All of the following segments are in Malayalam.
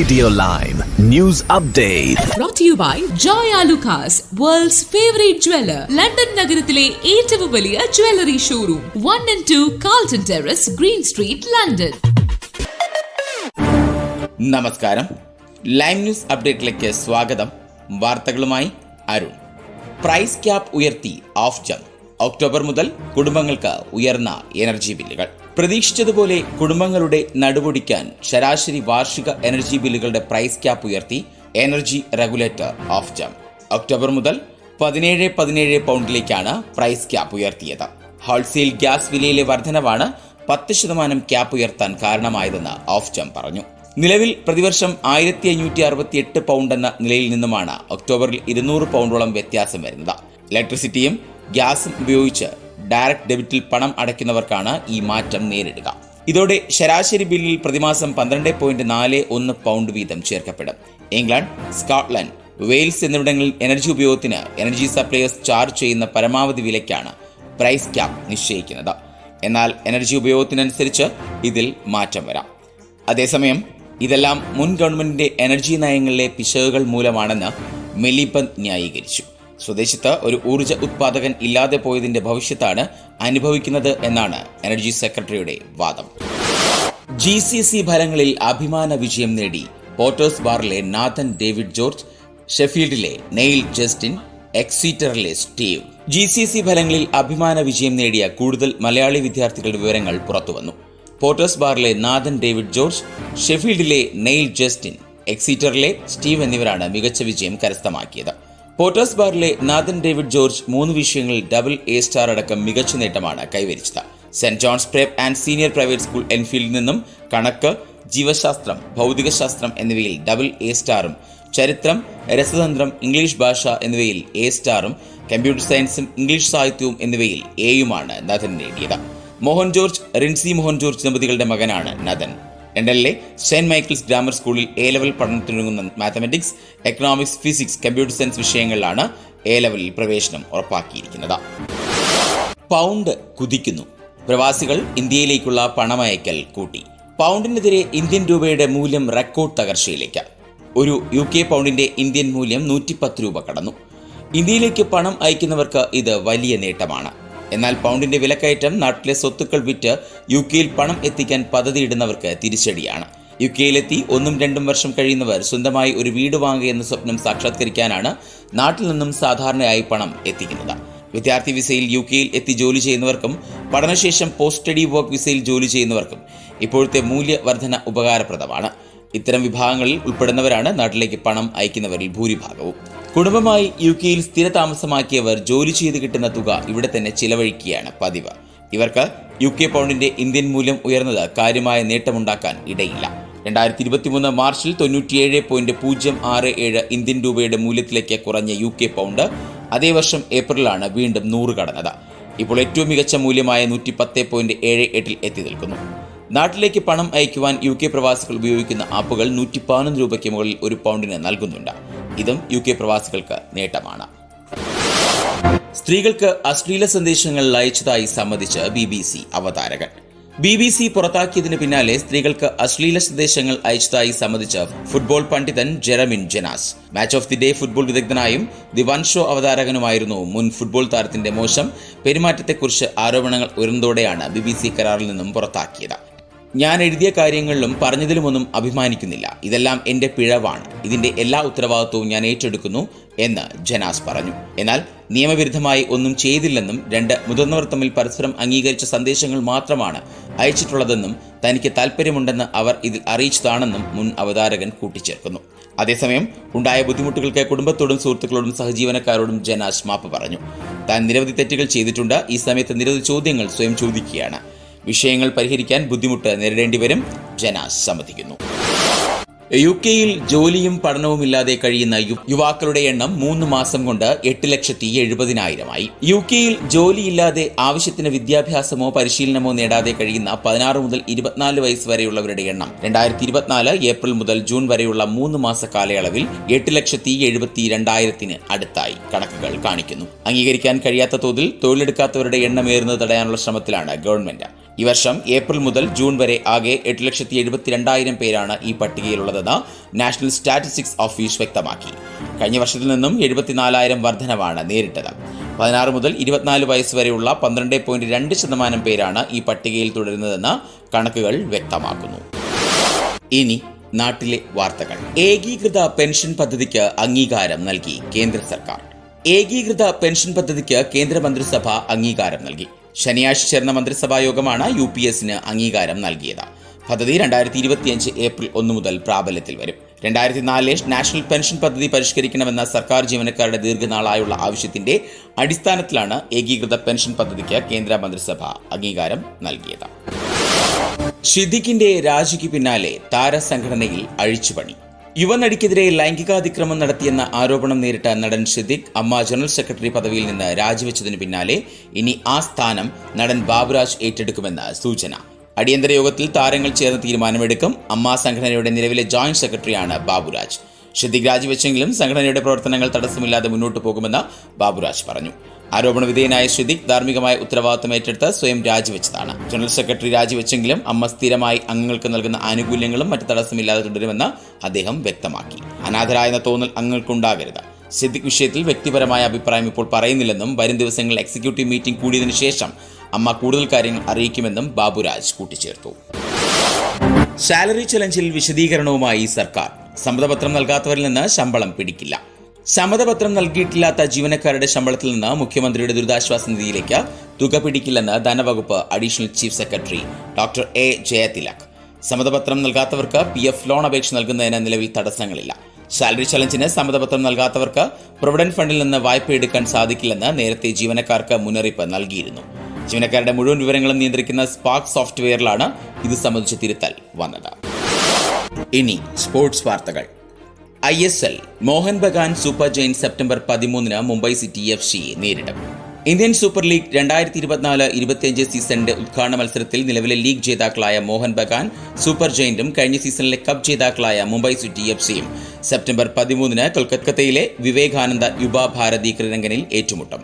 Radio live news update brought to you by Joy world's world's favorite jeweler. London നഗരത്തിലെ ഏറ്റവും വലിയ jewellery showroom one and two Carlton Terrace Green Street London നമസ്കാരം. ലൈവ് ന്യൂസ് അപ്ഡേറ്റിലേക്ക് സ്വാഗതം. വാർത്തകളുമായി അരുൺ. പ്രൈസ് ക്യാപ് ഉയർത്തി ഓഫ് ജം ഒക്ടോബർ മുതൽ കുടുംബങ്ങൾക്ക് ഉയർന്ന എനർജി ബില്ലുകൾ പ്രതീക്ഷിച്ചതുപോലെ കുടുംബങ്ങളുടെ നടുപൊടിക്കാൻ ശരാശരി വാർഷിക എനർജി ബില്ലുകളുടെ പ്രൈസ് ക്യാപ്പ് ഉയർത്തി energy regulator Ofgem. October മുതൽ പതിനേഴ് പതിനേഴ് പൗണ്ടിലേക്കാണ് പ്രൈസ് ക്യാപ്പ് ഉയർത്തിയത്. ഹോൾസെയിൽ ഗ്യാസ് വിലയിലെ വർധനവാണ് പത്ത് ശതമാനം ക്യാപ്പ് ഉയർത്താൻ കാരണമായതെന്ന് ഓഫ് ജം പറഞ്ഞു. നിലവിൽ പ്രതിവർഷം ആയിരത്തി അഞ്ഞൂറ്റി അറുപത്തി എട്ട് പൗണ്ട് എന്ന നിലയിൽ നിന്നുമാണ് ഒക്ടോബറിൽ ഇരുന്നൂറ് പൗണ്ടോളം വ്യത്യാസം വരുന്നത്. ഇലക്ട്രിസിറ്റിയും ഗ്യാസും ഉപയോഗിച്ച് ഡയറക്ട് ഡെബിറ്റിൽ പണം അടയ്ക്കുന്നവർക്കാണ് ഈ മാറ്റം നേരിടുക. ഇതോടെ ശരാശരി ബില്ലിൽ പ്രതിമാസം പന്ത്രണ്ട് പോയിന്റ് നാല് ഒന്ന് പൗണ്ട് വീതം ചേർക്കപ്പെടും. ഇംഗ്ലണ്ട് സ്കോട്ട്ലൻഡ് വെയിൽസ് എന്നിവിടങ്ങളിൽ എനർജി ഉപയോഗത്തിന് എനർജി സപ്ലൈയേഴ്സ് ചാർജ് ചെയ്യുന്ന പരമാവധി വിലയ്ക്കാണ് പ്രൈസ് ക്യാപ് നിശ്ചയിക്കുന്നത്. എന്നാൽ എനർജി ഉപയോഗത്തിനനുസരിച്ച് ഇതിൽ മാറ്റം വരാം. അതേസമയം ഇതെല്ലാം മുൻ ഗവൺമെന്റിന്റെ എനർജി നയങ്ങളിലെ പിശകുകൾ മൂലമാണെന്ന് മെലിബന്ദ് ന്യായീകരിച്ചു. സ്വദേശത്ത് ഒരു ഊർജ ഉത്പാദകൻ ഇല്ലാതെ പോയതിന്റെ ഭവിഷ്യത്താണ് അനുഭവിക്കുന്നത് എന്നാണ് എനർജി സെക്രട്ടറിയുടെ വാദം. ജി സി സി ഫലങ്ങളിൽ അഭിമാന വിജയം നേടി. പോട്ടേഴ്സ് ബാറിലെ നാഥൻ ഡേവിഡ് ജോർജ് ഷെഫീൽഡിലെ നെയിൽ ജസ്റ്റിൻ എക്സീറ്ററിലെ സ്റ്റീവ്. ജി സി സി ഫലങ്ങളിൽ അഭിമാന വിജയം നേടിയ കൂടുതൽ മലയാളി വിദ്യാർത്ഥികളുടെ വിവരങ്ങൾ പുറത്തുവന്നു. പോട്ടേഴ്സ് ബാറിലെ നാഥൻ ഡേവിഡ് ജോർജ് ഷെഫീൽഡിലെ നെയിൽ ജസ്റ്റിൻ എക്സീറ്ററിലെ സ്റ്റീവ് എന്നിവരാണ് മികച്ച വിജയം കരസ്ഥമാക്കിയത്. പോട്ടേഴ്സ് ബാറിലെ നാഥൻ ഡേവിഡ് ജോർജ് മൂന്ന് വിഷയങ്ങളിൽ ഡബിൾ എ സ്റ്റാർ അടക്കം മികച്ച നേട്ടമാണ് കൈവരിച്ചത്. Saint John's prep and senior private school എൻഫീൽഡിൽ നിന്നും കണക്ക് ജീവശാസ്ത്രം ഭൗതികശാസ്ത്രം എന്നിവയിൽ ഡബിൾ എ സ്റ്റാറും ചരിത്രം രസതന്ത്രം ഇംഗ്ലീഷ് ഭാഷ എന്നിവയിൽ എ സ്റ്റാറും കമ്പ്യൂട്ടർ സയൻസും ഇംഗ്ലീഷ് സാഹിത്യവും എന്നിവയിൽ എയുമാണ് നഥൻ നേടിയത്. മോഹൻ ജോർജ് റിൻസി മോഹൻ ജോർജ് ദമ്പതികളുടെ മകനാണ് നദൻ ലണ്ടനിലെ സെന്റ് മൈക്കിൾസ് ഗ്രാമർ സ്കൂളിൽ A level പഠനത്തിനൊരുങ്ങുന്ന mathematics economics physics computer science വിഷയങ്ങളിലാണ് A ലെവലിൽ പ്രവേശനം ഉറപ്പാക്കിയിരിക്കുന്നത്. പൗണ്ട് കുതിക്കുന്നു. പ്രവാസികൾ ഇന്ത്യയിലേക്കുള്ള പണമയക്കൽ കൂട്ടി. പൗണ്ടിനെതിരെ ഇന്ത്യൻ രൂപയുടെ മൂല്യം റെക്കോർഡ് തകർച്ചയിലേക്ക്. ഒരു യു കെ പൗണ്ടിന്റെ ഇന്ത്യൻ മൂല്യം നൂറ്റിപ്പത്ത് രൂപ കടന്നു. ഇന്ത്യയിലേക്ക് പണം അയക്കുന്നവർക്ക് ഇത് വലിയ നേട്ടമാണ്. എന്നാൽ പൗണ്ടിന്റെ വിലക്കയറ്റം നാട്ടിലെ സ്വത്തുക്കൾ വിറ്റ് യു കെയിൽ പണം എത്തിക്കാൻ പദ്ധതിയിടുന്നവർക്ക് തിരിച്ചടിയാണ്. യു കെയിലെത്തി ഒന്നും രണ്ടും വർഷം കഴിയുന്നവർ സ്വന്തമായി ഒരു വീട് വാങ്ങുക എന്ന സ്വപ്നം സാക്ഷാത്കരിക്കാനാണ് നാട്ടിൽ നിന്നും സാധാരണയായി പണം എത്തിക്കുന്നത്. വിദ്യാർത്ഥി വിസയിൽ യു കെയിൽ എത്തി ജോലി ചെയ്യുന്നവർക്കും പഠനശേഷം പോസ്റ്റ് സ്റ്റഡി വർക്ക് വിസയിൽ ജോലി ചെയ്യുന്നവർക്കും ഇപ്പോഴത്തെ മൂല്യവർധന ഉപകാരപ്രദമാണ്. ഇത്തരം വിഭാഗങ്ങളിൽ ഉൾപ്പെടുന്നവരാണ് നാട്ടിലേക്ക് പണം അയക്കുന്നവരിൽ ഭൂരിഭാഗവും. കുടുംബമായി യു കെയിൽ സ്ഥിര താമസമാക്കിയവർ ജോലി ചെയ്ത് കിട്ടുന്ന തുക ഇവിടെ തന്നെ ചിലവഴിക്കുകയാണ് പതിവ്. ഇവർക്ക് യു കെ പൗണ്ടിന്റെ ഇന്ത്യൻ മൂല്യം ഉയർന്നത് കാര്യമായ നേട്ടമുണ്ടാക്കാൻ ഇടയില്ല. രണ്ടായിരത്തി ഇരുപത്തിമൂന്ന് മാർച്ചിൽ തൊണ്ണൂറ്റിയേഴ് പോയിന്റ് പൂജ്യം ആറ് ഏഴ് ഇന്ത്യൻ രൂപയുടെ മൂല്യത്തിലേക്ക് കുറഞ്ഞ യു കെ പൗണ്ട് അതേ വർഷം ഏപ്രിലാണ് വീണ്ടും നൂറ് കടന്നത്. ഇപ്പോൾ ഏറ്റവും മികച്ച മൂല്യമായ നൂറ്റി പത്ത് പോയിന്റ് ഏഴ് എട്ടിൽ എത്തി നിൽക്കുന്നു. നാട്ടിലേക്ക് പണം അയക്കുവാൻ യു കെ പ്രവാസികൾ ഉപയോഗിക്കുന്ന ആപ്പുകൾ നൂറ്റി പതിനൊന്ന് രൂപയ്ക്ക് മുകളിൽ ഒരു പൗണ്ടിന് നൽകുന്നുണ്ട്. ഇതും യു കെ പ്രവാസികൾക്ക് നേട്ടമാണ്. സ്ത്രീകൾക്ക് അശ്ലീല സന്ദേശങ്ങൾ അയച്ചതായി സമ്മതിച്ച് ബി ബി സി അവതാരകൻ. ബി ബി സി പുറത്താക്കിയതിന് പിന്നാലെ സ്ത്രീകൾക്ക് അശ്ലീല സന്ദേശങ്ങൾ അയച്ചതായി സമ്മതിച്ച് ഫുട്ബോൾ പണ്ഡിതൻ Jermaine Jenas. Match of the day football വിദഗ്ധനായും the one show അവതാരകനുമായിരുന്നു മുൻ ഫുട്ബോൾ താരത്തിന്റെ മോശം പെരുമാറ്റത്തെക്കുറിച്ച് ആരോപണങ്ങൾ ഉയർന്നതോടെയാണ് ബി ബി സി കരാറിൽ നിന്നും പുറത്താക്കിയത്. ഞാൻ എഴുതിയ കാര്യങ്ങളിലും പറഞ്ഞതിലുമൊന്നും അഭിമാനിക്കുന്നില്ല. ഇതെല്ലാം എന്റെ പിഴവാണ്. ഇതിന്റെ എല്ലാ ഉത്തരവാദിത്വവും ഞാൻ ഏറ്റെടുക്കുന്നു എന്ന് ജനാസ് പറഞ്ഞു. എന്നാൽ നിയമവിരുദ്ധമായി ഒന്നും ചെയ്തില്ലെന്നും രണ്ട് മുതിർന്നവർ തമ്മിൽ പരസ്പരം അംഗീകരിച്ച സന്ദേശങ്ങൾ മാത്രമാണ് അയച്ചിട്ടുള്ളതെന്നും തനിക്ക് താല്പര്യമുണ്ടെന്ന് അവർ ഇതിൽ അറിയിച്ചതാണെന്നും മുൻ അവതാരകൻ കൂട്ടിച്ചേർക്കുന്നു. അതേസമയം ഉണ്ടായ ബുദ്ധിമുട്ടുകൾക്ക് കുടുംബത്തോടും സുഹൃത്തുക്കളോടും സഹജീവനക്കാരോടും ജനാസ് മാപ്പ് പറഞ്ഞു. താൻ നിരവധി തെറ്റുകൾ ചെയ്തിട്ടുണ്ട്. ഈ സമയത്ത് നിരവധി ചോദ്യങ്ങൾ സ്വയം ചോദിക്കുകയാണ്. വിഷയങ്ങൾ പരിഹരിക്കാൻ ബുദ്ധിമുട്ട് നേരിടേണ്ടി വരും. ജന സമ്മതിക്കുന്നു. യു കെയിൽ ജോലിയും പഠനവും ഇല്ലാതെ കഴിയുന്ന യുവാക്കളുടെ എണ്ണം മൂന്ന് മാസം കൊണ്ട് എട്ട് ലക്ഷത്തി എഴുപതിനായിരമായി. യു കെയിൽ ജോലിയില്ലാതെ ആവശ്യത്തിന് വിദ്യാഭ്യാസമോ പരിശീലനമോ നേടാതെ കഴിയുന്ന പതിനാറ് മുതൽ ഇരുപത്തിനാല് വയസ്സ് വരെയുള്ളവരുടെ എണ്ണം രണ്ടായിരത്തി ഇരുപത്തിനാല് ഏപ്രിൽ മുതൽ ജൂൺ വരെയുള്ള മൂന്ന് മാസ കാലയളവിൽ എട്ട് ലക്ഷത്തി എഴുപത്തി രണ്ടായിരത്തിന് അടുത്തായി കണക്കുകൾ കാണിക്കുന്നു. അംഗീകരിക്കാൻ കഴിയാത്ത തോതിൽ തൊഴിലെടുക്കാത്തവരുടെ എണ്ണമേറുന്നത് തടയാനുള്ള ശ്രമത്തിലാണ് ഗവൺമെന്റ്. ഈ വർഷം ഏപ്രിൽ മുതൽ ജൂൺ വരെ ആകെ എട്ട് ലക്ഷത്തി എഴുപത്തിരണ്ടായിരം പേരാണ് ഈ പട്ടികയിലുള്ളതെന്ന് നാഷണൽ സ്റ്റാറ്റിസ്റ്റിക്സ് ഓഫീസ് വ്യക്തമാക്കി. കഴിഞ്ഞ വർഷത്തിൽ നിന്നും എഴുപത്തിനാലായിരം വർധനവാണ് നേരിട്ടത്. പതിനാറ് മുതൽ ഇരുപത്തിനാല് വയസ്സ് വരെയുള്ള പന്ത്രണ്ട് പോയിന്റ് രണ്ട് ശതമാനം പേരാണ് ഈ പട്ടികയിൽ തുടരുന്നതെന്ന് കണക്കുകൾ വ്യക്തമാക്കുന്നു. ഇനി നാട്ടിലെ വാർത്തകൾ. ഏകീകൃത പെൻഷൻ പദ്ധതിക്ക് അംഗീകാരം നൽകി കേന്ദ്ര സർക്കാർ. ഏകീകൃത പെൻഷൻ പദ്ധതിക്ക് കേന്ദ്രമന്ത്രിസഭ അംഗീകാരം നൽകി. ശനിയാഴ്ച ചേർന്ന മന്ത്രിസഭാ യോഗമാണ് യു പി എസിന് അംഗീകാരം നൽകിയത്. പദ്ധതി രണ്ടായിരത്തി ഇരുപത്തിയഞ്ച് ഏപ്രിൽ ഒന്ന് മുതൽ പ്രാബല്യത്തിൽ വരും. രണ്ടായിരത്തി നാലിലെ നാഷണൽ പെൻഷൻ പദ്ധതി പരിഷ്കരിക്കണമെന്ന സർക്കാർ ജീവനക്കാരുടെ ദീർഘനാളായുള്ള ആവശ്യത്തിന്റെ അടിസ്ഥാനത്തിലാണ് ഏകീകൃത പെൻഷൻ പദ്ധതിക്ക് കേന്ദ്ര മന്ത്രിസഭ അംഗീകാരം നൽകിയത്. ഷിദിഖിന്റെ രാജിക്ക് പിന്നാലെ താരസംഘടനയിൽ അഴിച്ചുപണി. യുവനടിക്കെതിരെ ലൈംഗികാതിക്രമം നടത്തിയെന്ന ആരോപണം നേരിട്ട നടൻ സിദ്ദിഖ് അമ്മ ജനറൽ സെക്രട്ടറി പദവിയിൽ നിന്ന് രാജിവെച്ചതിന് പിന്നാലെ ഇനി ആ സ്ഥാനം നടൻ ബാബുരാജ് ഏറ്റെടുക്കുമെന്ന് സൂചന. അടിയന്തര യോഗത്തിൽ താരങ്ങൾ ചേർന്ന് തീരുമാനമെടുക്കും. അമ്മ സംഘടനയുടെ നിലവിലെ ജോയിന്റ് സെക്രട്ടറിയാണ് ബാബുരാജ്. ഷിദ്ദിഖ് രാജിവെച്ചെങ്കിലും സംഘടനയുടെ പ്രവർത്തനങ്ങൾ തടസ്സമില്ലാതെ മുന്നോട്ട് പോകുമെന്ന് ബാബുരാജ് പറഞ്ഞു. ആരോപണ വിധേയനായ ശ്രുതിക് ധാർമ്മികമായ ഉത്തരവാദിത്തം ഏറ്റെടുത്ത് സ്വയം രാജിവെച്ചതാണ്. ജനറൽ സെക്രട്ടറി രാജിവെച്ചെങ്കിലും അമ്മ സ്ഥിരമായി അംഗങ്ങൾക്ക് നൽകുന്ന ആനുകൂല്യങ്ങളും മറ്റു തടസ്സമില്ലാതെ തുടരുമെന്ന് അദ്ദേഹം വ്യക്തമാക്കി. അനാഥരായെന്ന തോന്നൽ അംഗങ്ങൾക്കുണ്ടാകരുത്. സിദ്ദിഖ് വിഷയത്തിൽ വ്യക്തിപരമായ അഭിപ്രായം ഇപ്പോൾ പറയുന്നില്ലെന്നും വരും ദിവസങ്ങളിൽ എക്സിക്യൂട്ടീവ് മീറ്റിംഗ് കൂടിയതിനു ശേഷം അമ്മ കൂടുതൽ കാര്യങ്ങൾ അറിയിക്കുമെന്നും ബാബുരാജ് കൂട്ടിച്ചേർത്തു. സാലറി ചലഞ്ചിൽ വിശദീകരണവുമായി സർക്കാർ. സമ്മതപത്രം നൽകാത്തവരിൽ നിന്ന് ശമ്പളം പിടിക്കില്ല. സമ്മതപത്രം നൽകിയിട്ടില്ലാത്ത ജീവനക്കാരുടെ ശമ്പളത്തിൽ നിന്ന് മുഖ്യമന്ത്രിയുടെ ദുരിതാശ്വാസ നിധിയിലേക്ക് തുക പിടിക്കില്ലെന്ന് ധനവകുപ്പ് additional chief secretary doctor A Jayathilak. സമ്മതപത്രം നൽകാത്തവർക്ക് പി എഫ് ലോൺ അപേക്ഷ നൽകുന്നതിന് നിലവിൽ തടസ്സങ്ങളില്ല. സാലറി ചലഞ്ചിന് സമ്മതപത്രം നൽകാത്തവർക്ക് പ്രൊവിഡന്റ് ഫണ്ടിൽ നിന്ന് വായ്പ എടുക്കാൻ സാധിക്കില്ലെന്ന് നേരത്തെ ജീവനക്കാർക്ക് മുന്നറിയിപ്പ് നൽകിയിരുന്നു. ജീവനക്കാരുടെ മുഴുവൻ വിവരങ്ങളും നിയന്ത്രിക്കുന്ന സ്പാർക്ക് സോഫ്റ്റ്വെയറിലാണ് ഇത് സംബന്ധിച്ച തിരുത്തൽ വന്നത്. ഇനി സ്പോർട്സ് വാർത്തകൾ. I S L Mohun Bagan super giant September പതിമൂന്നിന് മുംബൈ സിറ്റി എഫ് സിയെ നേരിടും. ഇന്ത്യൻ സൂപ്പർ ലീഗ് രണ്ടായിരത്തി ഇരുപത്തിനാല് ഇരുപത്തിയഞ്ച് സീസണിന്റെ ഉദ്ഘാടന മത്സരത്തിൽ നിലവിലെ ലീഗ് ജേതാക്കളായ മോഹൻ ബഗാൻ സൂപ്പർ ജെയിന്റും കഴിഞ്ഞ സീസണിലെ കപ്പ് ജേതാക്കളായ മുംബൈ സിറ്റി എഫ് സിയും സെപ്റ്റംബർ പതിമൂന്നിന് കൊൽക്കത്തയിലെ വിവേകാനന്ദ യുവ ഭാരതി ക്രീരംഗനിൽ ഏറ്റുമുട്ടും.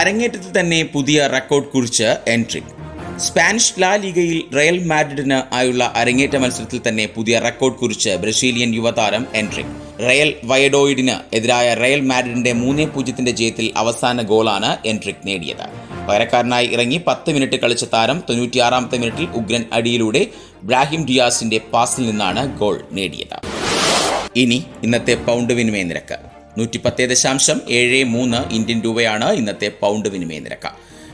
അരങ്ങേറ്റത്തിൽ തന്നെ പുതിയ റെക്കോർഡ് കുറിച്ച് എൻട്രിക് സ്പാനിഷ് ലാ ലീഗയിൽ റയൽ മാഡ്രിഡിന് ആയുള്ള അരങ്ങേറ്റ മത്സരത്തിൽ തന്നെ പുതിയ റെക്കോർഡ് കുറിച്ച് ബ്രസീലിയൻ യുവതാരം എൻട്രി. റയൽ വയഡോയിഡിന് എതിരായ റയൽ മാഡ്രിഡിന്റെ മൂന്നേ പൂജ്യത്തിന്റെ ജയത്തിൽ അവസാന ഗോളാണ് എൻട്രിക് നേടിയത്. പകരക്കാരനായി ഇറങ്ങി പത്ത് മിനിറ്റ് കളിച്ച താരം തൊണ്ണൂറ്റിയാറാമത്തെ മിനിറ്റിൽ ഉഗ്രൻ അടിയിലൂടെ ബ്രാഹിം ഡിയാസിന്റെ പാസിൽ നിന്നാണ് ഗോൾ നേടിയത്. ഇനി ഇന്നത്തെ പൗണ്ട് വിനിമയ നിരക്ക്. നൂറ്റി പത്ത് ദശാംശം ഏഴ് മൂന്ന് ഇന്ത്യൻ രൂപയാണ് ഇന്നത്തെ പൗണ്ട് വിനിമയ നിരക്ക്.